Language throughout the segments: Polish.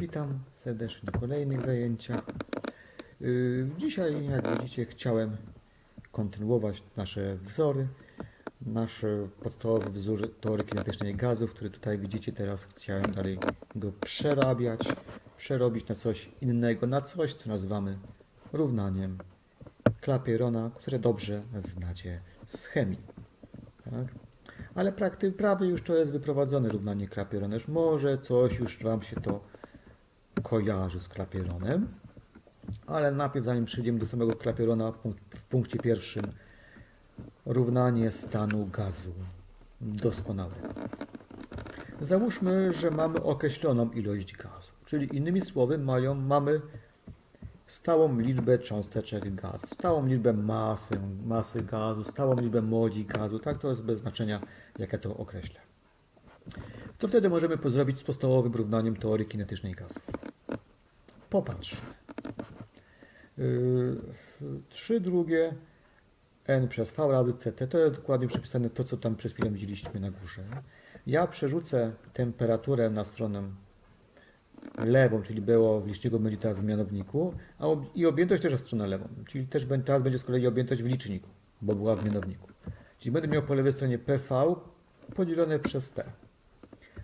Witam serdecznie na kolejnych zajęciach. Yy, Dzisiaj, jak widzicie, chciałem kontynuować nasze wzory. Nasz podstawowy wzór teorii kinetycznej gazów, który tutaj widzicie teraz, chciałem dalej go przerabiać, przerobić na coś innego, na coś, co nazywamy równaniem Clapeyrona, które dobrze znacie z chemii. Tak? Ale prakty prawie już to jest wyprowadzone równanie Clapeyrona. Już może coś już Wam się to kojarzy z Clapeyronem. Ale najpierw, zanim przejdziemy do samego punkt- w punkcie pierwszym równanie stanu gazu doskonałego. Załóżmy, że mamy określoną ilość gazu, czyli innymi słowy mają, mamy stałą liczbę cząsteczek gazu, stałą liczbę masy, masy gazu, stałą liczbę moli gazu, tak to jest bez znaczenia, jak ja to określę. Co wtedy możemy zrobić z podstawowym równaniem teorii kinetycznej gazów? Popatrz. Yy, 3 drugie n przez v razy ct. To jest dokładnie przepisane to, co tam przed chwilą widzieliśmy na górze. Ja przerzucę temperaturę na stronę lewą, czyli było w liczniku będzie teraz w mianowniku, a ob- i objętość też na stronę lewą, czyli też będzie, teraz będzie z kolei objętość w liczniku, bo była w mianowniku. Czyli będę miał po lewej stronie PV podzielone przez T.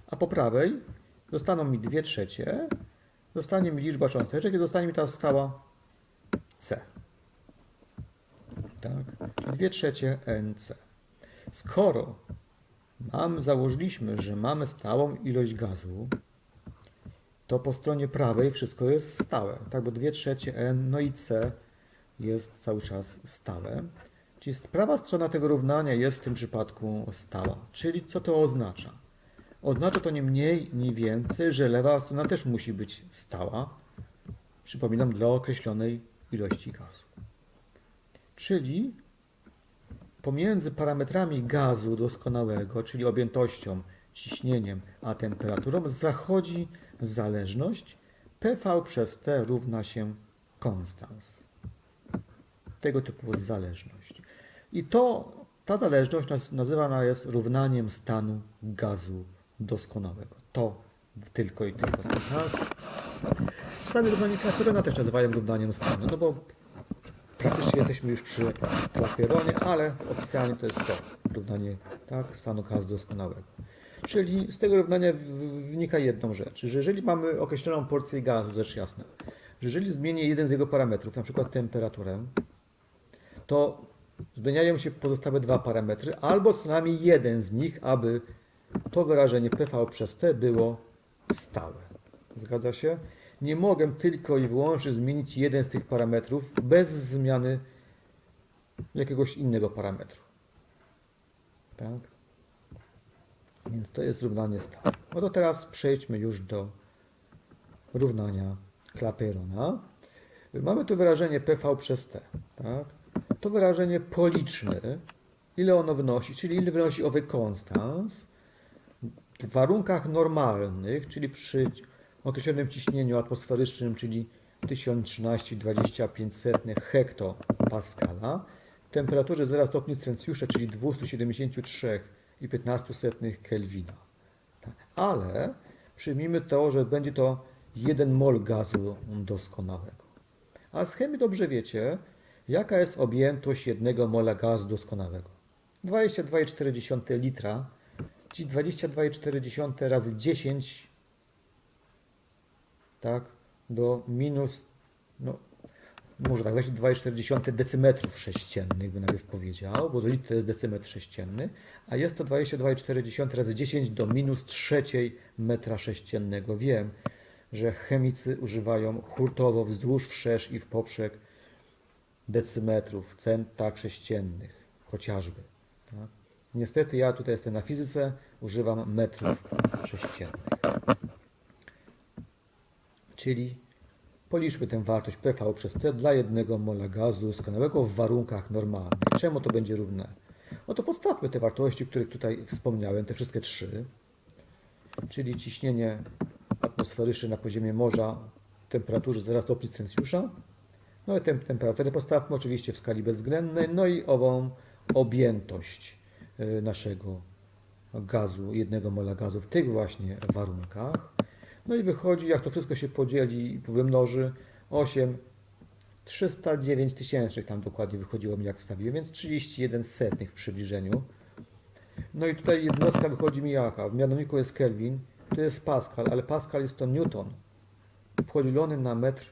A po prawej zostaną mi 2 trzecie, zostanie mi liczba cząsteczek i zostanie mi ta stała C. Tak? Czyli 2 trzecie NC. Skoro mam, założyliśmy, że mamy stałą ilość gazu, to po stronie prawej wszystko jest stałe, tak? Bo 2 trzecie N, no i C jest cały czas stałe. Czyli prawa strona tego równania jest w tym przypadku stała. Czyli co to oznacza? Oznacza to nie mniej, nie więcej, że lewa strona też musi być stała. Przypominam, dla określonej ilości gazu. Czyli pomiędzy parametrami gazu doskonałego, czyli objętością, ciśnieniem, a temperaturą, zachodzi zależność PV przez T równa się konstans. Tego typu zależność. I to, ta zależność naz- nazywana jest równaniem stanu gazu doskonałego. To tylko i tylko. Tak? Same równanie Clapeyrona też nazywają równaniem stanu, no bo praktycznie jesteśmy już przy Clapeyronie, ale oficjalnie to jest to równanie tak, stanu gazu doskonałego. Czyli z tego równania wynika jedną rzecz, że jeżeli mamy określoną porcję gazu, rzecz jasna, że jeżeli zmienię jeden z jego parametrów, na przykład temperaturę, to zmieniają się pozostałe dwa parametry, albo co najmniej jeden z nich, aby to wyrażenie PV przez T było stałe. Zgadza się? Nie mogę tylko i wyłącznie zmienić jeden z tych parametrów bez zmiany jakiegoś innego parametru. Tak? Więc to jest równanie stałe. No to teraz przejdźmy już do równania Clapeyrona. Mamy tu wyrażenie PV przez T. Tak? To wyrażenie policzne, ile ono wynosi, czyli ile wynosi owy konstans w warunkach normalnych, czyli przy określonym ciśnieniu atmosferycznym, czyli 1013,25 hektopaskala, temperaturze 0 stopni Celsjusza, czyli 273,15 Kelwina. Tak. Ale przyjmijmy to, że będzie to 1 mol gazu doskonałego. A z chemii dobrze wiecie, jaka jest objętość jednego mola gazu doskonałego. 22,4 litra, czyli 22,4 razy 10 tak, do minus, no, może tak, weźmy 2,4 decymetrów sześciennych, by najpierw powiedział, bo to jest decymetr sześcienny, a jest to 22,4 razy 10 do minus trzeciej metra sześciennego. Wiem, że chemicy używają hurtowo wzdłuż, wszerz i w poprzek decymetrów, centach sześciennych, chociażby. Niestety ja tutaj jestem na fizyce, używam metrów sześciennych. Czyli policzmy tę wartość PV przez T dla jednego mola gazu skanowego w warunkach normalnych. Czemu to będzie równe? No to podstawmy te wartości, o których tutaj wspomniałem, te wszystkie trzy. Czyli ciśnienie atmosferyczne na poziomie morza w temperaturze 0 stopni Celsjusza. No i tę temperaturę postawmy oczywiście w skali bezwzględnej. No i ową objętość naszego gazu, jednego mola gazu w tych właśnie warunkach. No i wychodzi, jak to wszystko się podzieli i wymnoży, 8 309 tysięcznych tam dokładnie wychodziło mi jak wstawiłem, więc 31 setnych w przybliżeniu. No i tutaj jednostka wychodzi mi jaka? W mianowniku jest Kelvin, to jest Pascal, ale Pascal jest to Newton podzielony na metr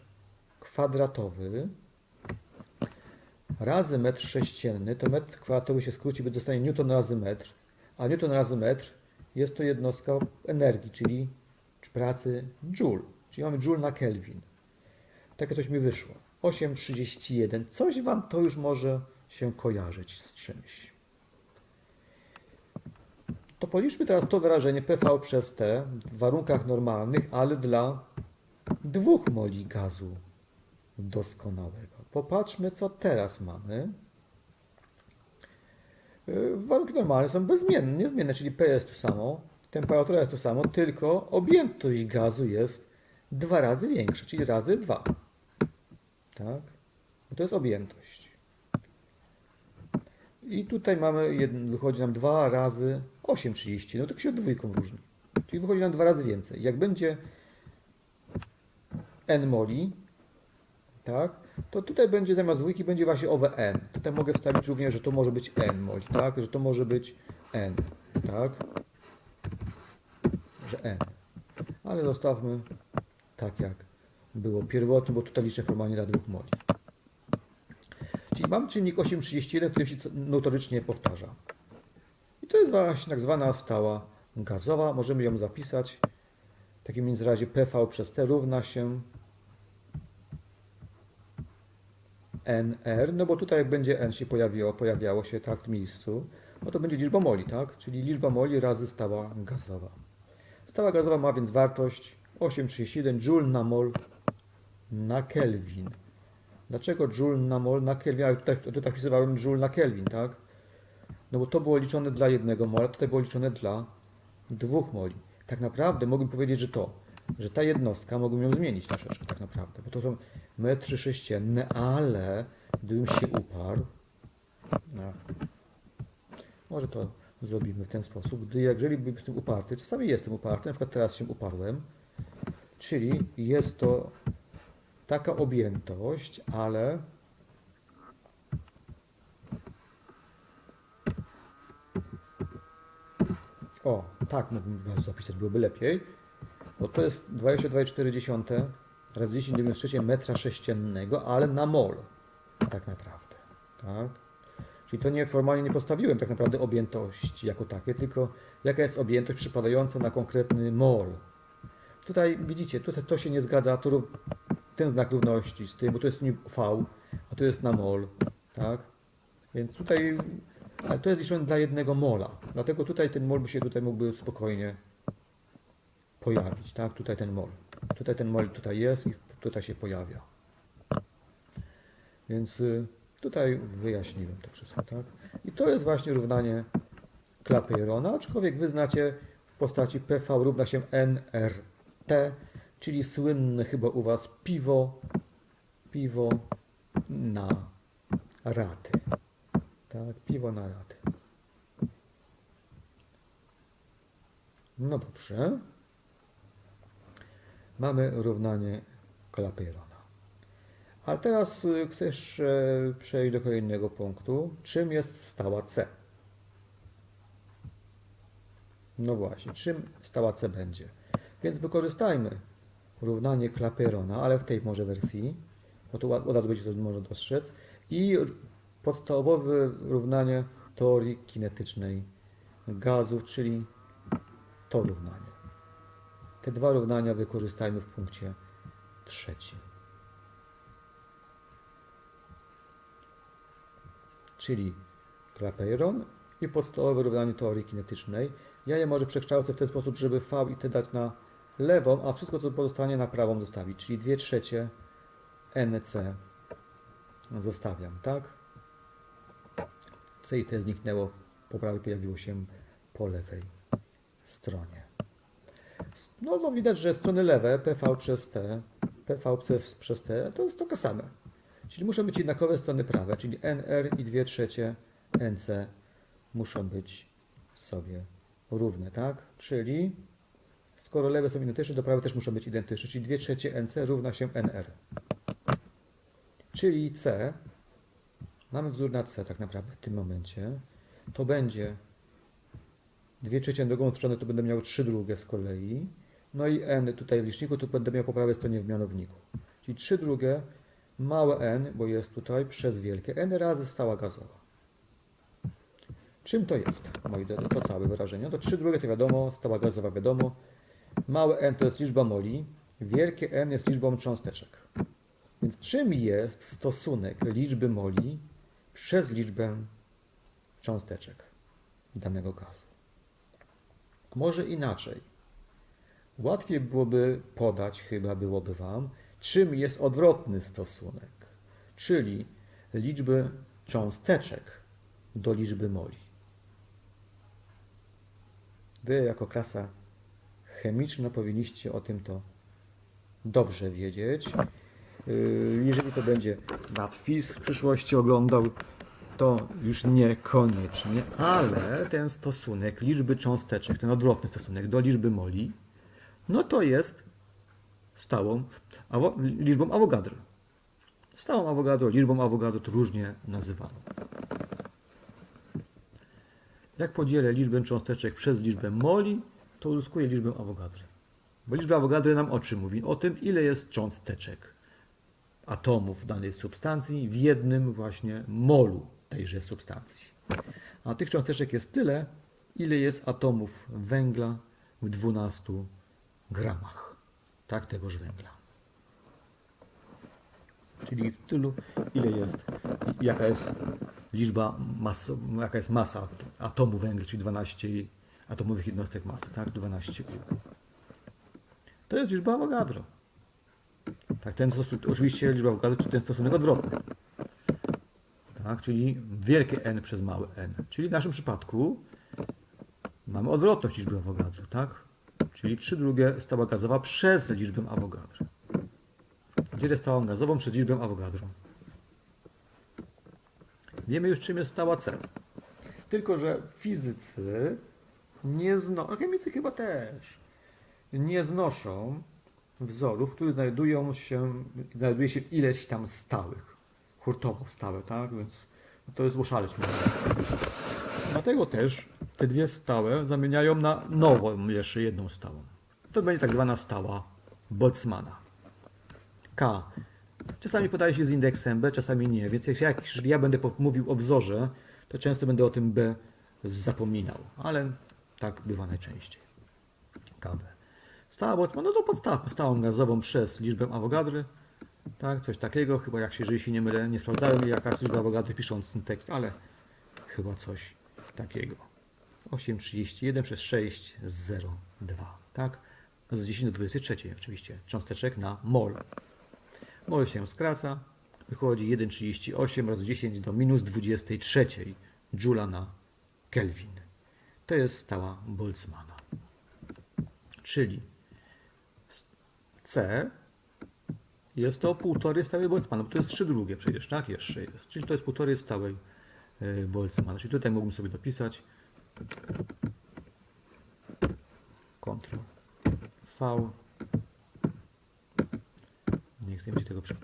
kwadratowy razy metr sześcienny, to metr kwadratowy się skróci, by dostanie newton razy metr, a newton razy metr jest to jednostka energii, czyli pracy joule, czyli mamy joule na Kelvin. Takie coś mi wyszło. 8,31. Coś Wam to już może się kojarzyć z czymś. To policzmy teraz to wyrażenie PV przez T w warunkach normalnych, ale dla dwóch moli gazu doskonałego. Popatrzmy, co teraz mamy. Yy, Warunki normalne są bezmienne, niezmienne, czyli P jest tu samo, temperatura jest tu samo, tylko objętość gazu jest dwa razy większa, czyli razy 2. Tak? To jest objętość. I tutaj mamy, wychodzi nam 2 razy 8,30, no to się dwójką różni. Czyli wychodzi nam dwa razy więcej. Jak będzie n moli, tak, to tutaj będzie zamiast dwójki będzie właśnie owe n. Tutaj mogę wstawić również, że to może być n moli, tak, że to może być n, tak, że n. Ale zostawmy tak jak było pierwotnie, bo tutaj liczę formalnie dla dwóch moli. Czyli mam czynnik 8,31, który się notorycznie powtarza. I to jest właśnie tak zwana stała gazowa. Możemy ją zapisać w takim międzyrazie PV przez T równa się NR, no bo tutaj jak będzie N się pojawiło, pojawiało się tak w miejscu, no to będzie liczba moli, tak? Czyli liczba moli razy stała gazowa. Stała gazowa ma więc wartość 8,31 Joule na mol na Kelvin. Dlaczego Joule na mol na Kelvin? Ale tutaj, tutaj wpisywałem Joule na Kelvin, tak? No bo to było liczone dla jednego mola, tutaj było liczone dla dwóch moli. Tak naprawdę mógłbym powiedzieć, że to, że ta jednostka, mógłbym ją zmienić troszeczkę tak naprawdę, bo to są metry sześcienne, ale gdybym się uparł, no, może to zrobimy w ten sposób, gdy jeżeli bym jestem uparty, czasami jestem uparty, na przykład teraz się uparłem, czyli jest to taka objętość, ale o, tak mógłbym zapisać, byłoby lepiej, bo to jest 22,4 razy 10 do minus 3 metra sześciennego, ale na mol, tak naprawdę, tak? Czyli to nie formalnie nie postawiłem tak naprawdę objętości jako takie, tylko jaka jest objętość przypadająca na konkretny mol. Tutaj widzicie, tutaj to się nie zgadza, ten znak równości z tym, bo to jest V, a to jest na mol, tak? Więc tutaj, ale to jest liczone dla jednego mola, dlatego tutaj ten mol by się tutaj mógłby spokojnie pojawić, tak? Tutaj ten mol. Tutaj ten mol tutaj jest i tutaj się pojawia. Więc y, tutaj wyjaśniłem to wszystko, tak? I to jest właśnie równanie Clapeyrona, aczkolwiek wy znacie w postaci PV równa się NRT, czyli słynne chyba u was piwo, piwo na raty. Tak, piwo na raty. No dobrze. Mamy równanie Clapeyrona. Ale teraz y, chcę jeszcze przejść do kolejnego punktu. Czym jest stała C? No właśnie, czym stała C będzie? Więc wykorzystajmy równanie Clapeyrona, ale w tej może wersji, bo tu od razu będzie to można dostrzec, i podstawowe równanie teorii kinetycznej gazów, czyli to równanie. Te dwa równania wykorzystajmy w punkcie trzecim. Czyli Clapeyron i podstawowe równanie teorii kinetycznej. Ja je może przekształcę w ten sposób, żeby V i T dać na lewą, a wszystko co pozostanie na prawą zostawić, czyli 2 trzecie NC zostawiam, tak? C i T zniknęło, po prawej pojawiło się po lewej stronie. No, no widać, że strony lewe PV przez T, PV przez, przez T to jest to same. Czyli muszą być jednakowe strony prawe, czyli NR i 2 trzecie NC muszą być sobie równe, tak? Czyli Skoro lewe są identyczne, to prawe też muszą być identyczne, czyli 2 trzecie NC równa się NR. Czyli C, mamy wzór na C tak naprawdę w tym momencie, to będzie 2 trzecie drugą stronę, to będę miał 3 drugie z kolei, no i N tutaj w liczniku, to będę miał po prawej stronie w mianowniku. Czyli 3 drugie, małe n, bo jest tutaj przez wielkie n razy stała gazowa. Czym to jest, moi drodzy, to całe wyrażenie? To 3 drugie to wiadomo, stała gazowa wiadomo. Małe n to jest liczba moli, wielkie n jest liczbą cząsteczek. Więc czym jest stosunek liczby moli przez liczbę cząsteczek danego gazu? Może inaczej. Łatwiej byłoby podać, chyba byłoby Wam, czym jest odwrotny stosunek, czyli liczby cząsteczek do liczby moli. Wy jako klasa chemiczna powinniście o tym to dobrze wiedzieć. Yy, Jeżeli to będzie matwiz w przyszłości oglądał, to już niekoniecznie, ale ten stosunek liczby cząsteczek, ten odwrotny stosunek do liczby moli, no to jest stałą liczbą Avogadro. Stałą Avogadro, liczbą Avogadro to różnie nazywano. Jak podzielę liczbę cząsteczek przez liczbę moli, to uzyskuję liczbę Avogadro. Bo liczba Avogadro nam o czym mówi? O tym, ile jest cząsteczek atomów danej substancji w jednym właśnie molu tejże substancji. A tych cząsteczek jest tyle, ile jest atomów węgla w 12 gramach tak, tegoż węgla. Czyli w tylu, ile jest, jaka jest liczba mas, jaka jest masa atomu węgla, czyli 12 atomowych jednostek masy, tak, 12 U. To jest liczba Avogadro. Tak, ten stosunek, oczywiście liczba Avogadro, czy ten stosunek odwrotny. Tak, czyli wielkie n przez małe n. Czyli w naszym przypadku mamy odwrotność liczby Avogadro, tak? Czyli 3 drugie stała gazowa przez liczbę Avogadro. Dzielę stałą gazową przez liczbę Avogadro. Wiemy już czym jest stała C. Tylko, że fizycy nie znoszą, chemicy chyba też, nie znoszą wzorów, w których znajdują się, znajduje się ileś tam stałych. Hurtowo stałe, tak? Więc to jest oszaleć. Dlatego też te dwie stałe zamieniają na nową, jeszcze jedną stałą. To będzie tak zwana stała Boltzmana. K. Czasami podaje się z indeksem B, czasami nie. Więc jak ja, będę mówił o wzorze, to często będę o tym B zapominał. Ale tak bywa najczęściej. KB. Stała Boltzmana, no to podstawmy stałą gazową przez liczbę Avogadry. Tak, coś takiego. Chyba jak się, jeżeli się nie mylę, nie sprawdzałem jaka liczba Avogadry pisząc ten tekst, ale chyba coś takiego. 8,31 przez 6,02, tak? Z 10 do 23 oczywiście, cząsteczek na mol. Mol się skraca, wychodzi 1,38 razy 10 do minus 23 Joule na Kelvin. To jest stała Boltzmana. Czyli C jest to półtory stałej Boltzmana, bo to jest 3 drugie przecież, tak? Jeszcze jest. Czyli to jest półtory stałej Boltzmana. Czyli tutaj mógłbym sobie dopisać Ctrl V. Nie chcę mi się tego prze...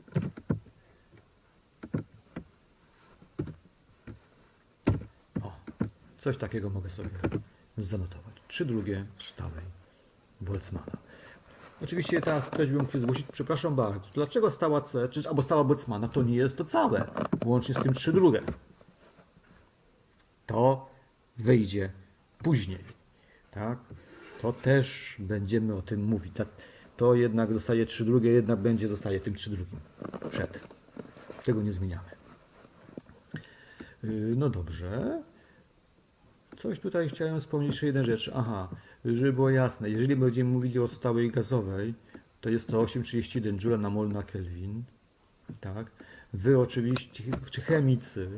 O, coś takiego mogę sobie zanotować. Trzy drugie stałej Boltzmana. Oczywiście teraz ktoś by mógł się zgłosić, przepraszam bardzo, dlaczego stała C, czy, albo stała Boltzmana, to nie jest to całe, łącznie z tym trzy drugie. To wyjdzie później. Tak? To też będziemy o tym mówić. To jednak zostaje 3 drugie, jednak będzie zostaje tym 3 drugim. Przed. Tego nie zmieniamy. No dobrze. Coś tutaj chciałem wspomnieć jeszcze jedną rzecz. Aha, żeby było jasne, jeżeli będziemy mówili o stałej gazowej, to jest to 8,31 Joule na mol na Kelvin. Tak? Wy oczywiście, czy chemicy,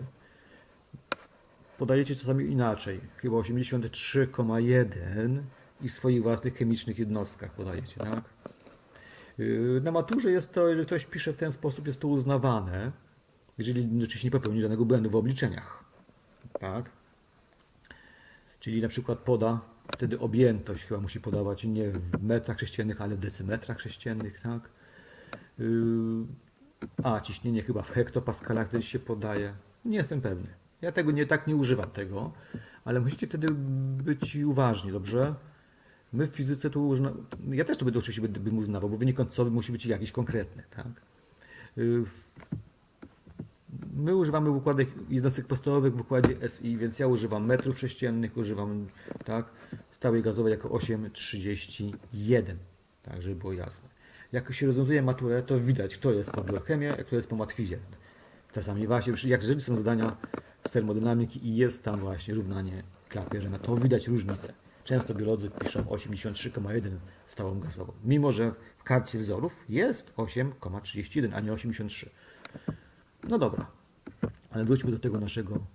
podajecie czasami inaczej, chyba 83,1 i w swoich własnych chemicznych jednostkach podajecie, tak? Na maturze jest to, jeżeli ktoś pisze w ten sposób, jest to uznawane, jeżeli oczywiście nie popełni żadnego błędu w obliczeniach, tak? Czyli na przykład poda wtedy objętość chyba musi podawać nie w metrach sześciennych, ale w decymetrach sześciennych, tak? Yy, a ciśnienie chyba w hektopaskalach wtedy się podaje. Nie jestem pewny. Ja tego nie tak nie używam tego, ale musicie wtedy być uważni, dobrze? My w fizyce tu ja też to będę oczywiście bym uznawał, bo wynik końcowy musi być jakiś konkretny, tak? My używamy w układach jednostek podstawowych w układzie SI, więc ja używam metrów sześciennych, używam tak, stałej gazowej jako 8,31, tak, żeby było jasne. Jak się rozwiązuje maturę, to widać, kto jest po biochemii, a kto jest po matwizie. Czasami właśnie, jak jeżeli są zadania z termodynamiki i jest tam właśnie równanie klapierzena, to widać różnicę. Często biolodzy piszą 83,1 stałą gazową, mimo że w karcie wzorów jest 8,31, a nie 83. No dobra, ale wróćmy do tego naszego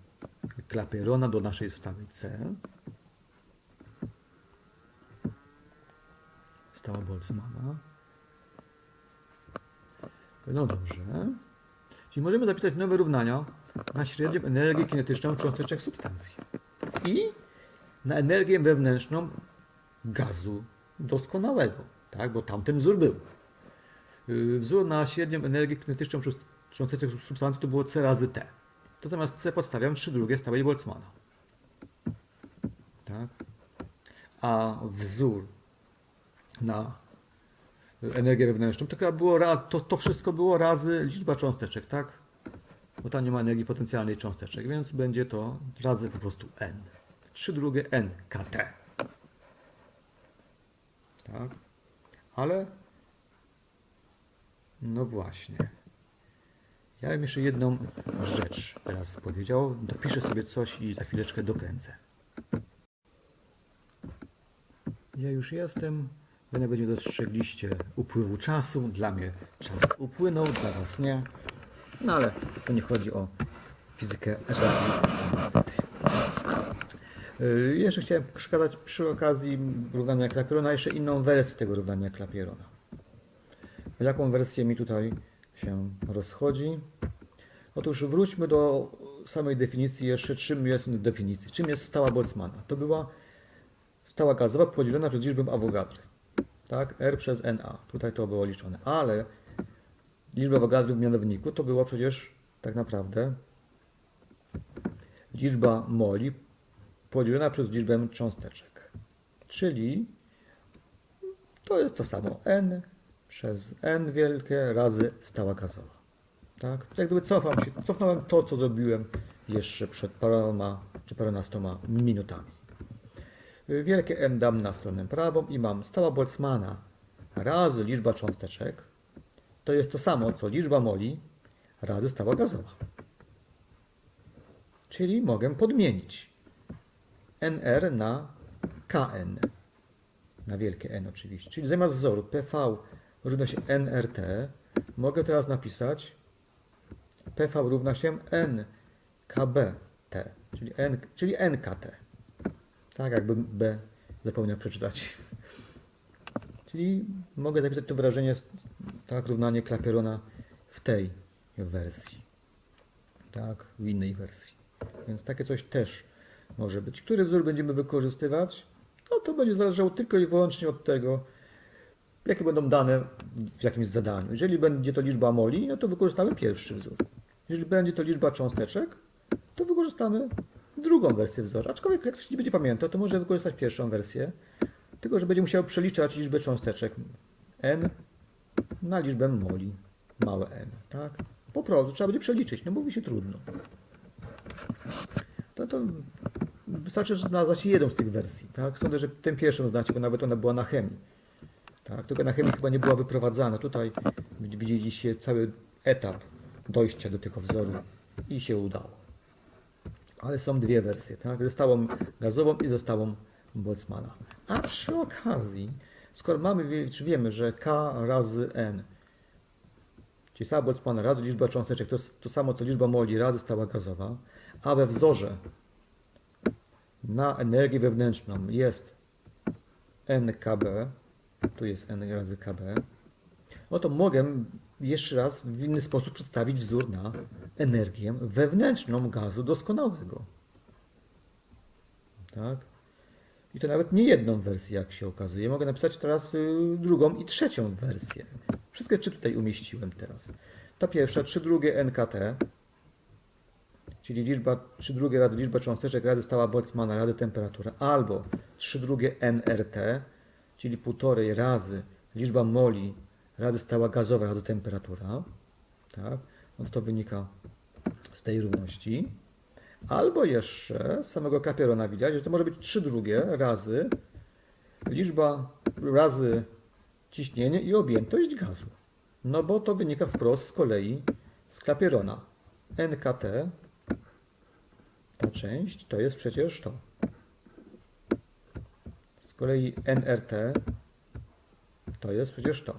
klapierona, do naszej stałej C. Stała Boltzmana. No dobrze. Czyli możemy zapisać nowe równania na średnią energię kinetyczną cząsteczek substancji i na energię wewnętrzną gazu doskonałego, tak? bo tamten wzór był. Yy, Wzór na średnią energię kinetyczną cząsteczek substancji to było C razy T. To zamiast C podstawiam 3 drugie stałej Boltzmana. Tak? A wzór na energię wewnętrzną to chyba było raz, to, to wszystko było razy liczba cząsteczek, tak? Bo tam nie ma energii potencjalnej cząsteczek, więc będzie to razy po prostu n. 3 drugie n kt. Tak? Ale no właśnie. Ja bym jeszcze jedną rzecz teraz powiedział. Dopiszę sobie coś i za chwileczkę dokręcę. Ja już jestem. Wy będzie dostrzegliście upływu czasu. Dla mnie czas upłynął, dla Was nie. No ale to nie chodzi o fizykę niestety. Yy, Jeszcze chciałem przekazać przy okazji równania Klapierona jeszcze inną wersję tego równania Klapierona. Jaką wersję mi tutaj się rozchodzi? Otóż wróćmy do samej definicji jeszcze, czym jest definicji. Czym jest stała Boltzmana? To była stała gazowa podzielona przez liczbę Avogadry. Tak? R przez Na. Tutaj to było liczone. Ale liczba Avogadry w mianowniku to była przecież tak naprawdę liczba moli podzielona przez liczbę cząsteczek. Czyli to jest to samo n przez n wielkie razy stała gazowa. Tak? Jak gdyby cofam się, cofnąłem to, co zrobiłem jeszcze przed paroma czy paronastoma minutami. Wielkie n dam na stronę prawą i mam stała Boltzmana razy liczba cząsteczek. To jest to samo, co liczba moli razy stała gazowa. Czyli mogę podmienić NR na KN. Na wielkie N oczywiście. Czyli zamiast wzoru PV równa się NRT, mogę teraz napisać PV równa się NKBT, czyli, N, czyli NKT. Tak, jakbym B zapomniał przeczytać. Czyli mogę zapisać to wyrażenie, tak, równanie Klapierona w tej wersji. Tak, w innej wersji. Więc takie coś też może być. Który wzór będziemy wykorzystywać? No to będzie zależało tylko i wyłącznie od tego, jakie będą dane w jakimś zadaniu. Jeżeli będzie to liczba moli, no to wykorzystamy pierwszy wzór. Jeżeli będzie to liczba cząsteczek, to wykorzystamy drugą wersję wzoru. Aczkolwiek jak ktoś nie będzie pamiętał, to może wykorzystać pierwszą wersję, tylko że będzie musiał przeliczać liczbę cząsteczek n na liczbę moli, małe n, tak? Po prostu trzeba będzie przeliczyć, no mówi się trudno. To, to wystarczy, że na zaś jedną z tych wersji, tak? Sądzę, że tę pierwszą znacie, bo nawet ona była na chemii. Tak? Tylko na chemii chyba nie była wyprowadzana. Tutaj widzieliście cały etap dojścia do tego wzoru i się udało. Ale są dwie wersje, tak? Gazową i ze stałą Boltzmana. A przy okazji, skoro mamy, czy wiemy, że K razy N, czyli stała Boltzmana razy liczba cząsteczek, to jest to samo co liczba moli razy stała gazowa, a we wzorze na energię wewnętrzną jest NKB, tu jest N razy KB, no to mogę jeszcze raz w inny sposób przedstawić wzór na energię wewnętrzną gazu doskonałego. Tak? I to nawet nie jedną wersję, jak się okazuje. Mogę napisać teraz y, drugą i trzecią wersję. Wszystkie trzy tutaj umieściłem teraz. Ta pierwsza, 3 drugie NKT, czyli liczba 3 drugie razy liczba cząsteczek razy stała Boltzmana razy temperatura, albo 3 drugie NRT, czyli półtorej razy liczba moli razy stała gazowa razy temperatura. Tak? No to, wynika z tej równości. Albo jeszcze z samego klapierona widać, że to może być 3 drugie razy liczba razy ciśnienie i objętość gazu. No bo to wynika wprost z kolei z klapierona. NKT, ta część, to jest przecież to. Kolei NRT, to jest przecież to.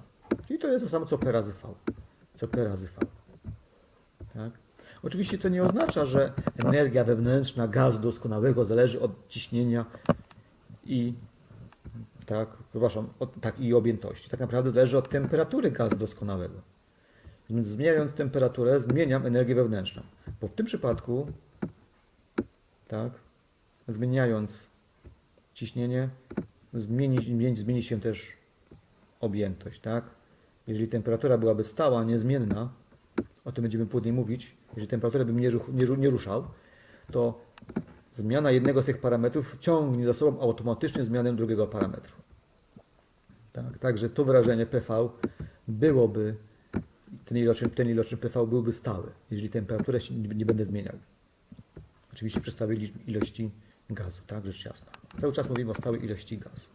Czyli to jest to samo co P razy V. Co P razy V. Tak? Oczywiście to nie oznacza, że energia wewnętrzna gazu doskonałego zależy od ciśnienia i tak, przepraszam, od, tak i objętości. Tak naprawdę zależy od temperatury gazu doskonałego. Zmieniając temperaturę, zmieniam energię wewnętrzną. Bo w tym przypadku, tak, zmieniając ciśnienie, zmieni, zmieni, się też objętość, tak? Jeżeli temperatura byłaby stała, niezmienna, o tym będziemy później mówić, jeżeli temperaturę bym nie, ruch, nie, nie ruszał, to zmiana jednego z tych parametrów ciągnie za sobą automatycznie zmianę drugiego parametru. Tak, także to wyrażenie PV byłoby, ten iloczyn, ten iloczyn PV byłby stały, jeżeli temperaturę nie, będę zmieniał. Oczywiście liczb- ilości gazu, tak, rzecz jasna. Cały czas mówimy o stałej ilości gazu.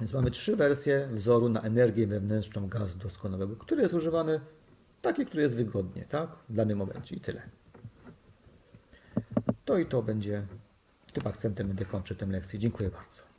Więc mamy trzy wersje wzoru na energię wewnętrzną gazu doskonałego, który jest używany taki, który jest wygodnie, tak? W danym momencie i tyle. To i to będzie, tym akcentem będę kończył tę lekcję. Dziękuję bardzo.